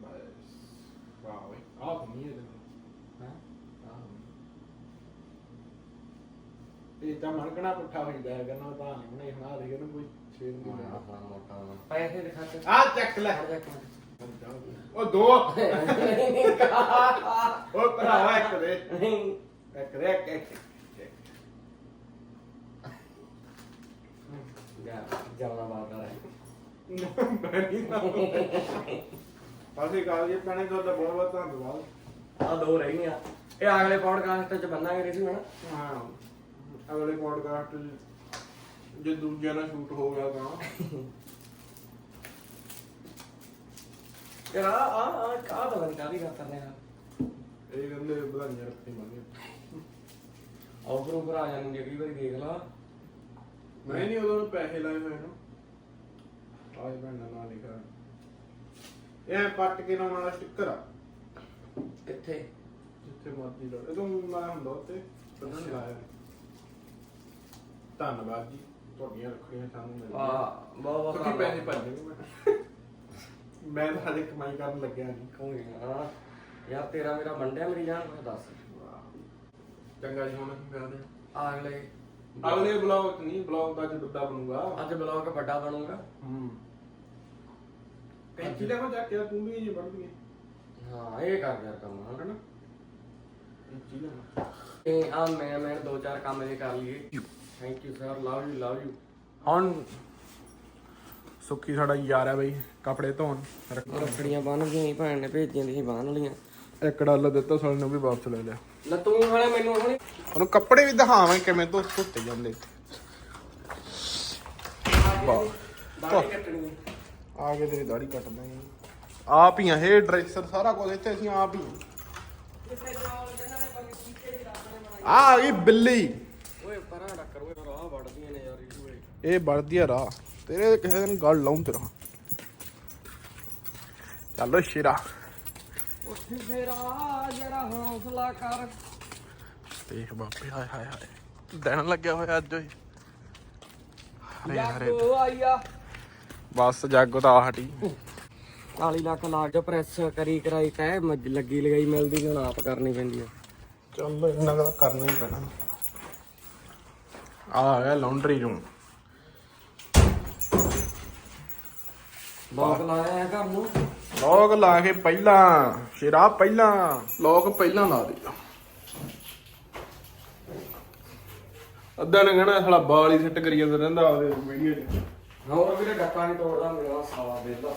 ਬਸ ਵਾਹ ਵੇ ਆਹ ਨਹੀਂ ਹੈ ਹਾਂ ਇਹ ਤਾਂ ਮਣਕਣਾ ਪੁੱਠਾ ਹੁੰਦਾ ਹੈ ਕਹਿੰਦਾ ਤਾਂ ਨਹੀਂ ਬਣਾਈ ਹਣਾ ਦੇ ਇਹਨੂੰ ਕੋਈ ਪੈਸੇ ਕੇ ਆ ਚੱਕ ਲੈ ਉਹ ਦੋ। ਉਹ ਭਰਾਵਾ ਇੱਕ ਦੇ। ਨਹੀਂ ਇੱਕ ਦੇ ਇੱਕ ਇੱਕ ਜਾ ਜਾਣਾ ਬਾਹਰ ਹੈ ਪਾਸੇ ਕਾਲ ਜੀ ਪੈਣੇ ਤੋਂ ਬਹੁਤ ਬਹੁਤ ਧੰਨਵਾਦ ਆ ਦੋ ਰਹਿ ਗਈਆਂ ਇਹ ਅਗਲੇ ਪੌਡਕਾਸਟ ਚ ਬੰਨਾਂਗੇ ਰਿਸ਼ੂ ਹਨਾ? ਹਾਂ। ਅਗਲੇ ਪੋਡਕਾਸਟ ਜੇ ਦੂਜਿਆਂ ਨਾਲ ਸ਼ੂਟ ਹੋ ਗਿਆ ਤਾਂ। ਯਾਰ ਆ ਆ ਆ ਕਾ ਤਾਂ ਕਾਦੀ ਗੱਲ ਕਰਨੇ ਆ। ਇਹ ਕਹਿੰਦੇ ਵਧਾਈਆਂ ਰੱਖੀ ਮੰਗੇ ਆਫਰ ਉਪਰ ਆ ਜਾਣਗੇ ਕਈ ਵਾਰੀ ਦੇਖ ਲਾ। ਮੈਂ ਨਹੀਂ ਉਦੋਂ ਨੂੰ ਪੈਸੇ ਲਾਏ ਹੋਏ ਨਾ। ਆਜ ਭੈਣਾਂ ਨਾਲ ਲਿਖਾ ਇਹ ਪੱਟ ਕੇ ਲਾਉਣ ਵਾਲਾ ਸਟicker ਆ। ਕਿੱਥੇ? ਜਿੱਥੇ ਮਰਜ਼ੀ ਲਾ ਇਹ ਤੋਂ ਮੈਂ ਹੁੰਦਾ ਉੱਤੇ ਬੰਨਣ ਲਾਇਆ। ਧੰਨਵਾਦ ਜੀ ਤੁਹਾਡੀਆਂ ਰੱਖੜੀਆਂ ਸਾਨੂੰ ਮਿਲ ਆ ਬਹੁਤ ਬਹੁਤ ਕਿਉਂਕਿ ਪੈਸੇ ਭੱਜਣਗੇ ਮੈਂ। ਮੈਂ ਤਾਂ ਹਜੇ ਕਮਾਈ ਕਰਨ ਲੱਗਿਆ ਨਹੀਂ ਕੋਈ ਨਾ ਯਾਰ ਤੇਰਾ ਮੇਰਾ ਮੰਡਿਆ ਮੇਰੀ ਜਾਨ ਨੂੰ ਦੱਸ। ਚੰਗਾ ਜੀ ਹੁਣ ਕੀ ਕਰਦੇ ਆ ਅਗਲੇ ਆ ਅਗਲੇ ਬਲੌਗ ਨਹੀਂ ਬਲੌਗ ਦਾ ਅੱਜ ਵੱਡਾ ਬਣੂਗਾ। ਅੱਜ ਬਲੌਗ ਵੱਡਾ ਬਣੂਗਾ। ਹੂੰ। ਕੈਂਚੀ ਲੈ ਮੈਂ ਜਾ ਕੇ ਤੂੰ ਵੀ ਜੀ ਬਣਦੀ ਹੈ ਹਾਂ ਇਹ ਕਰ ਯਾਰ ਕੰਮ ਹਨਾ? ਲੈ ਤੇ ਆ ਮੈਂ ਮੈਂ ਦੋ ਚਾਰ ਕੰਮ ਜੇ ਕਰ ਲਈਏ। Thank you sir love you love you ਹੁਣ ਸੁੱਖੀ ਸਾਡਾ ਯਾਰ ਹੈ ਬਈ ਕੱਪੜੇ ਧੋਣ। ਰੱਖੜੀਆਂ ਬੰਨ ਗਈਆਂ ਭੈਣ ਨੇ ਭੇਜੀਆਂ ਦੀ ਬੰਨ ਲੀਆਂ ਇੱਕ ਡਾਲਰ ਦਿੱਤਾ ਸਾਲੇ ਨੂੰ ਵੀ ਵਾਪਸ ਲੈ ਲਿਆ। ਲੈ ਤੂੰ ਵਾਲੇ ਮੈਨੂੰ ਹੁਣੇ ਉਹਨੂੰ ਕੱਪੜੇ ਵੀ ਦਿਖਾਵਾਂ ਕਿਵੇਂ ਧੋ ਧੁੱਤੇ ਜਾਂਦੇ। ਵਾਹ ਹੈ। ਆ ਕੇ ਤੇਰੀ ਦਾੜੀ ਕੱਟ ਦਾਂਗੇ ਆਪ ਹੀ ਆ ਹੇਅਰ ਡਰੈਸਰ ਸਾਰਾ ਕੁਝ ਇੱਥੇ ਅਸੀਂ ਆਪ ਹੀ ਆ। ਆ ਗਈ ਬਿੱਲੀ। ਓਏ ਪਰਾਂ ਡੱਕਰ ਓਏ ਰਾਹ ਵੜਦੀਆਂ ਨੇ ਯਾਰ ਇਹ ਵੜਦੀ ਆ ਰਾਹ। ਤੇਰੇ ਕਿਸੇ ਦਿਨ ਗੱਲ ਲਾਉਂ ਤੇਰਾ। ਚੱਲੋ ਸ਼ੇਰਾ। ਉੱਠ ਫੇਰਾ ਜਰਾ ਹੌਸਲਾ ਕਰ। ਦੇਖ ਬਾਪੇ ਹਾਏ ਹਾਏ ਹਾਏ। ਦਿਨ ਲੱਗਿਆ ਹੋਇਆ ਅੱਜ ਹੋਈ ਹਰੇ ਹਰੇ ਜਾਗੋ ਆਇਆ ਬਸ ਜਾਗੋ ਤਾਂ ਆ ਹਟੀ। 40 ਲੱਖ ਲਾ ਕੇ ਪ੍ਰੈਸ ਕਰੀ ਕਰਾਈ ਤੈ ਮੱਝ ਲੱਗੀ ਲਗਾਈ ਮਿਲਦੀ ਹੁਣ ਆਪ ਕਰਨੀ ਪੈਂਦੀ ਆ। ਚੱਲ ਇੰਨਾ ਕੁ ਤਾਂ ਕਰਨਾ ਹੀ ਪੈਣਾ। ਆ ਆ ਗਿਆ ਲਾਉਂਡਰੀ ਰੂਮ ਲੋਕ ਲਾਇਆ ਹੈ ਘਰ ਨੂੰ? ਲੋਕ ਲਾ ਕੇ ਪਹਿਲਾਂ ਸ਼ੇਰਾ ਪਹਿਲਾਂ। ਲੋਕ ਪਹਿਲਾਂ ਲਾ ਦੇ। ਅੱਧਾ ਨੇ ਕਹਣਾ ਸਾਲਾ ਬਾਲ ਹੀ ਸੈੱਟ ਕਰੀ ਜਾਂਦਾ ਰਹਿੰਦਾ ਉਹਦੇ ਵੀਡੀਓ 'ਚ। ਹੋਰ ਵੀਰੇ ਡੱਕਾ ਨਹੀਂ ਤੋੜਦਾ ਮੇਰਾ ਸਾਲਾ ਦੇ ਦਾ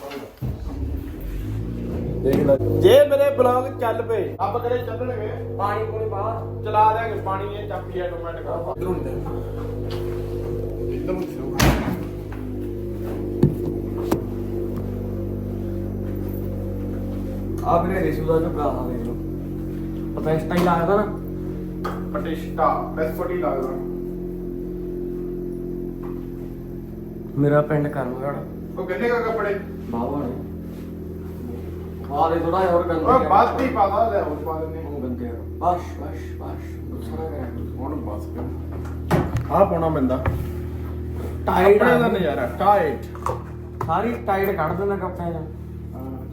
ਦੇਖ ਲੈ। ਜੇ ਮੇਰੇ ਬਲੌਗ ਚੱਲ ਪਏ ਅੱਬ ਕਰੇ ਚੱਲਣਗੇ ਪਾਣੀ ਪੂਣੀ ਬਾਹਰ ਚਲਾ ਦਿਆਂਗੇ ਪਾਣੀ ਇਹ ਚਾਪੀ ਆਟੋਮੈਟਿਕ ਇਧਰੋਂ ਨਹੀਂ ਦੇ ਇਧਰੋਂ ਆ ਵੀਰੇ ਰਿਸ਼ੂ ਦਾ ਝੁੱਗਾ ਆ ਵੇਖ ਲਓ। ਪਤਾ ਇਸ ਟਾਈਲ ਆਇਆ ਨਾ। ਪਟਿਸ਼ਟਾ ਬੈਸਪਟੀ ਲੱਗਦਾ। ਮੇਰਾ ਪਿੰਡ ਕਰਮਗੜ ਉਹ ਕਿੰਨੇ ਕਾ ਕੱਪੜੇ? ਬਾਵਾ ਨੇ ਆ ਦੇ ਥੋੜਾ ਹੋਰ ਗੰਦੇ ਓਏ ਬਾਤ ਹੀ ਪਾਦਾ ਲੈ ਹੋਰ ਪਾ ਦਿੰਨੇ ਉਹ ਗੰਦੇ ਆ। ਬਸ ਬਸ ਬਸ। ਗੁੱਸਾ ਨਾ ਕਰਿਆ ਕਰੋ। ਹੁਣ ਬਸ ਕਰ ਆ ਪਾਉਣਾ ਪੈਂਦਾ। ਟਾਈਟ ਆਪਣੇ ਦਾ। ਨਜ਼ਾਰਾ ਟਾਈਟ ਸਾਰੀ ਟਾਈਟ ਕੱਢ ਦਿੰਦਾ ਕੱਪੜੇ ਨਾਲ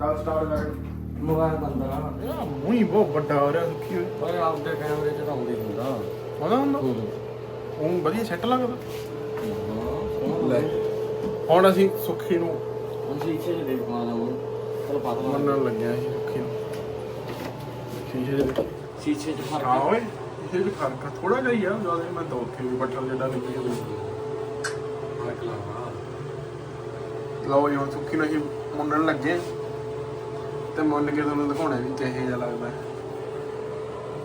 ਚੱਲ ਸਟਾਰਟ ਕਰ। ਮੋਬਾਈਲ ਬੰਦ ਆ। ਇਹ ਮੂੰਹ ਹੀ ਬਹੁਤ ਵੱਡਾ ਹੋ ਰਿਹਾ ਸੁੱਖੀ ਹੋਈ। ਓਏ ਆਪਦੇ ਕੈਮਰੇ ਚ ਤਾਂ ਆਉਂਦੇ ਹੀ ਹੁੰਦਾ। ਆਉਂਦਾ ਹੁੰਦਾ? ਉਹ ਵਧੀਆ ਸੈੱਟ ਲੱਗਦਾ ਲੈ। ਹੁਣ ਅਸੀਂ ਸੁੱਖੀ ਨੂੰ ਹੁਣ ਸ਼ੀਸ਼ੇ 'ਚ ਦੇਖ ਪਾ ਲਵਾਂ ਚਲ ਪਾ ਦਵਾਂ ਮੰਨਣ ਲੱਗਿਆ ਸੀ ਸੁੱਖੀ ਨੂੰ। ਸ਼ੀਸ਼ੇ ਦੇ ਵਿੱਚ। ਸ਼ੀਸ਼ੇ 'ਚ ਫ਼ਰਕ। ਹਾਂ ਓਏ ਇਹ ਵੀ ਫ਼ਰਕ ਆ। ਥੋੜਾ ਜਿਹਾ ਹੀ ਆ ਜ਼ਿਆਦਾ ਮੈਂ ਤਾਂ ਉੱਥੇ ਵੀ ਬੱਟਲ ਜਿਹੜਾ ਨਿਕਲ ਗਿਆ ਫ਼ਰਕ ਲਾਵਾ ਲਓ ਜੀ ਹੁਣ ਸੁੱਖੀ ਨੂੰ ਅਸੀਂ ਮੁੰਨਣ ਲੱਗੇ ਤੇ ਮੁੰਨ ਕੇ ਤੁਹਾਨੂੰ ਦਿਖਾਉਣਾ ਵੀ ਕਿਹੋ ਜਿਹਾ ਲੱਗਦਾ।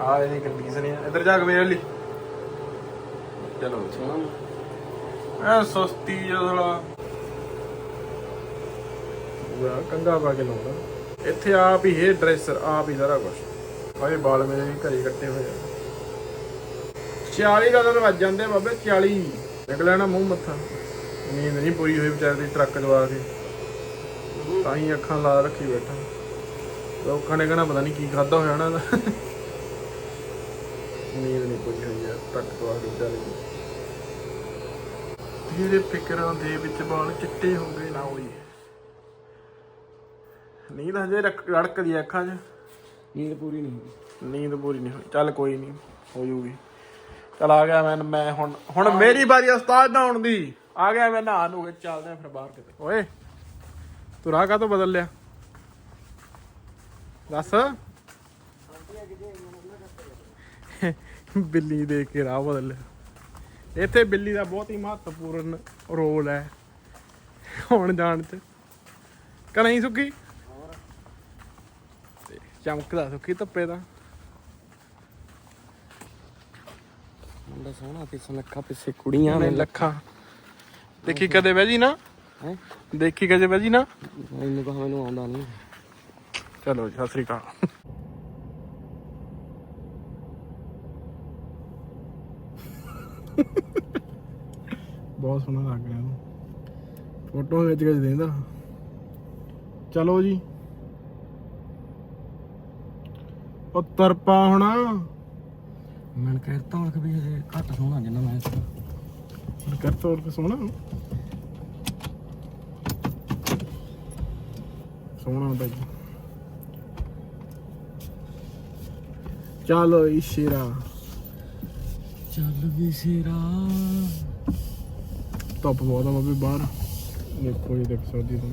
ਆ ਇਹਦੀ ਕੰਡੀਸ਼ਨ ਹੈ ਇੱਧਰ ਜਾ ਕੇ ਵੇਖ ਲਈ। ਚਲੋ ਸੋਹਣਾ ਐ ਸਸਤੀ ਜਿਹਾ ਪੂਰਾ ਕੰਗਾ ਪਾ ਕੇ ਲਾਉਂਦਾ ਇੱਥੇ ਆਪ ਹੀ ਹੇਅਰ ਡਰੈਸਰ ਆਪ ਹੀ ਸਾਰਾ ਕੁਝ ਭਾਈ ਵਾਲ ਮੇਰੇ ਵੀ ਘਰੇ ਕੱਟੇ ਹੋਏ ਆ। 40 ਦਾ ਦਿਨ ਵੱਜ ਜਾਂਦੇ ਬਾਬੇ 40 ਨਿਕਲਿਆ ਨਾ ਮੂੰਹ ਮੱਥਾ। ਨੀਂਦ ਨਹੀਂ ਪੂਰੀ ਹੋਈ ਵਿਚਾਰੇ ਦੀ ਟਰੱਕ ਜਵਾ ਕੇ। ਤਾਂ ਹੀ ਅੱਖਾਂ ਲਾ ਰੱਖੀ ਬੈਠਾ। ਲੋਕਾਂ ਨੇ ਕਹਿਣਾ ਪਤਾ ਨਹੀਂ ਕੀ ਖਾਦਾ ਹੋਇਆ ਨਾ ਇਹਦਾ ਨੀਂਦ ਨਹੀਂ ਕੋਈ ਹੋਈ ਯਾਰ ਤੋਂ ਆ ਕੇ ਚੱਲ ਗਈ ਤੇਰੇ ਫਿਕਰਾਂ ਦੇ ਵਿੱਚ ਬਾਲ ਚਿੱਟੇ ਹੋ ਗਏ ਨਾ ਹੋਈ। ਨੀਂਦ ਹਜੇ ਰੜਕਦੀ ਅੱਖਾਂ 'ਚ। ਨੀਂਦ ਪੂਰੀ ਨਹੀਂ ਹੋਈ। ਨੀਂਦ ਪੂਰੀ ਨਹੀਂ ਹੋਈ। ਚੱਲ ਕੋਈ ਨਹੀਂ ਹੋ ਜੂਗੀ। ਚੱਲ ਆ ਗਿਆ ਮੈਂ ਮੈਂ ਹੁਣ ਹੁਣ ਮੇਰੀ ਵਾਰੀ ਉਸਤਾਦ ਨਹਾਉਣ ਦੀ। ਆ ਗਿਆ ਮੈਂ ਨਹਾ ਨੂੰ ਕੇ ਚੱਲਦੇ ਆ ਫਿਰ ਬਾਹਰ ਕਿਤੇ। ਓਏ ਤੂੰ ਰਾਹ ਕਾਹਤੋਂ ਬਦਲ ਲਿਆ? ਦੱਸ। ਬਿੱਲੀ ਦੇਖ ਕੇ ਰਾਹ ਬਦਲ। ਲਿਆ ਇੱਥੇ ਬਿੱਲੀ ਦਾ ਬਹੁਤ ਹੀ ਮਹੱਤਵਪੂਰਨ ਰੋਲ ਹੈ। ਹੁਣ ਜਾਣ ਚ ਕਿ ਨਹੀਂ ਸੁੱਕੀ ਤੇ ਚਮਕਦਾ ਸੁੱਕੀ ਧੱਪੇ ਦਾ। ਮੁੰਡਾ ਸੋਹਣਾ ਤੇ ਸੁਨੱਖਾ ਪਿੱਛੇ ਕੁੜੀਆਂ ਨੇ ਲੱਖਾਂ। ਦੇਖੀ ਕਦੇ ਵੈਜੀ ਨਾ। ਦੇਖੀ ਕਦੇ ਵੈਜੀ ਨਾ। ਮੈਨੂੰ ਕਹਾਂ ਮੈਨੂੰ ਆਉਂਦਾ ਨਹੀਂ ਚਲੋ ਜੀ ਸਤਿ ਸ੍ਰੀ ਅਕਾਲ। ਬਹੁਤ ਸੋਹਣਾ ਲੱਗ ਰਿਹਾ ਉਹ ਫੋਟੋ ਵਿੱਚ ਵਿੱਚ ਦੇਂਦਾ ਚਲੋ ਜੀ। ਉਹ ਤਰਪਾ ਹੁਣ। ਮੈਂ ਕਹਿਤਾ ਹੁਣ ਕਿ ਵੀ ਹਜੇ ਘੱਟ ਸੋਹਣਾ ਜਿੰਨਾ ਮੈਂ ਸੀ ਕਰ ਤੋੜ ਕੇ ਸੋਹਣਾ। ਸੋਹਣਾ ਬਾਈ ਚਲੋ ਇਸ਼ਰਾ ਚੱਲ ਵੀ ਸਿਰਾ। ਧੁੱਪ ਬਹੁਤ ਆ ਬਾਬੇ ਬਾਹਰ। ਦੇਖੋ ਜੀ ਦੇਖ ਸਕਦੀ ਤੂੰ